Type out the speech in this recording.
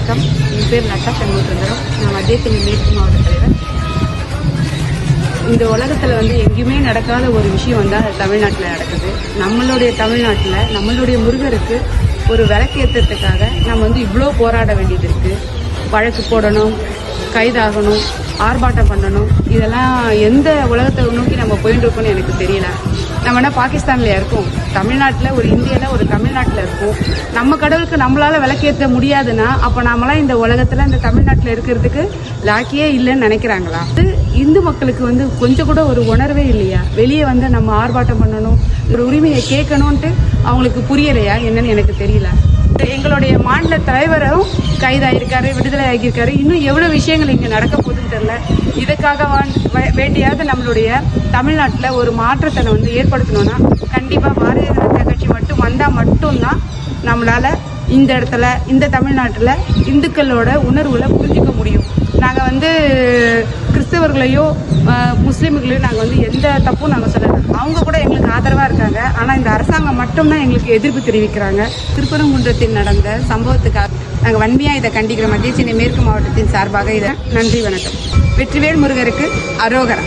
வணக்கம். என் பேர் நட்டா சண்முகசுந்தரம் நான் மத்தியத்தின் மேற்கு மாவட்ட தலைவர். இந்த உலகத்தில் வந்து எங்கேயுமே நடக்காத ஒரு விஷயம் வந்து அது தமிழ்நாட்டில் நடக்குது. நம்மளுடைய தமிழ்நாட்டில் நம்மளுடைய முருகருக்கு ஒரு விளக்கேற்றத்துக்காக நம்ம வந்து இவ்வளோ போராட வேண்டியது இருக்குது வழக்கு போடணும் கைதாகணும் ஆர்ப்பாட்டம் பண்ணணும். இதெல்லாம் எந்த உலகத்தை நோக்கி நம்ம போயிட்டு இருக்கோம்னு எனக்கு தெரியல. நம்ம என்ன பாகிஸ்தான்ல இருக்கோம்? தமிழ்நாட்டில் ஒரு இந்தியாவில் ஒரு தமிழ்நாட்டில் இருக்கோம்? நம்ம கடவுளுக்கு நம்மளால விளக்கேற்ற முடியாதுன்னா அப்போ நாமலாம் இந்த உலகத்தில் இந்த தமிழ்நாட்டில் இருக்கிறதுக்கு லாக்கியே இல்லைன்னு நினைக்கிறாங்களா? அது இந்து மக்களுக்கு வந்து கொஞ்சம் கூட ஒரு உணர்வே இல்லையா? வெளியே வந்து நம்ம ஆர்ப்பாட்டம் பண்ணணும் ஒரு உரிமையை கேட்கணும்ன்ட்டு அவங்களுக்கு புரியலையா? என்னன்னு எனக்கு தெரியல. எங்களுடைய மாநில தலைவரும் கைதாகிருக்காரு விடுதலை ஆகியிருக்காரு. இன்னும் எவ்வளோ விஷயங்கள் இங்கே நடக்க போகுது தெரில இதுக்காக வே- வேண்டியாவது நம்மளுடைய தமிழ்நாட்டில் ஒரு மாற்றத்தை வந்து ஏற்படுத்தணும்னா கண்டிப்பாக பாரதிய ஜனதா கட்சி மட்டும் வந்தால் மட்டும்தான் நம்மளால இந்த இடத்துல இந்த தமிழ்நாட்டில் இந்துக்களோட உணர்வுகளை புரிஞ்சிக்க முடியும். நாங்கள் வந்து கிறிஸ்தவர்களையோ முஸ்லீம்களையும் முஸ்லீம்களையோ நாங்கள் வந்து எந்த தப்பும் நாங்கள் சொல்லலை. அவங்க கூட எங்களுக்கு ஆதரவாக இருக்காங்க. ஆனால் இந்த அரசாங்கம் மட்டும்தான் எங்களுக்கு எதிர்ப்பு தெரிவிக்கிறாங்க. திருப்பரங்குன்றத்தில் நடந்த சம்பவத்துக்காக நாங்கள் வன்மையாக இதை கண்டிக்கிற மத்திய சென்னை மேற்கு மாவட்டத்தின் சார்பாக இதை நன்றி வணக்கம். வெற்றிவேல் முருகருக்கு அரோகரா.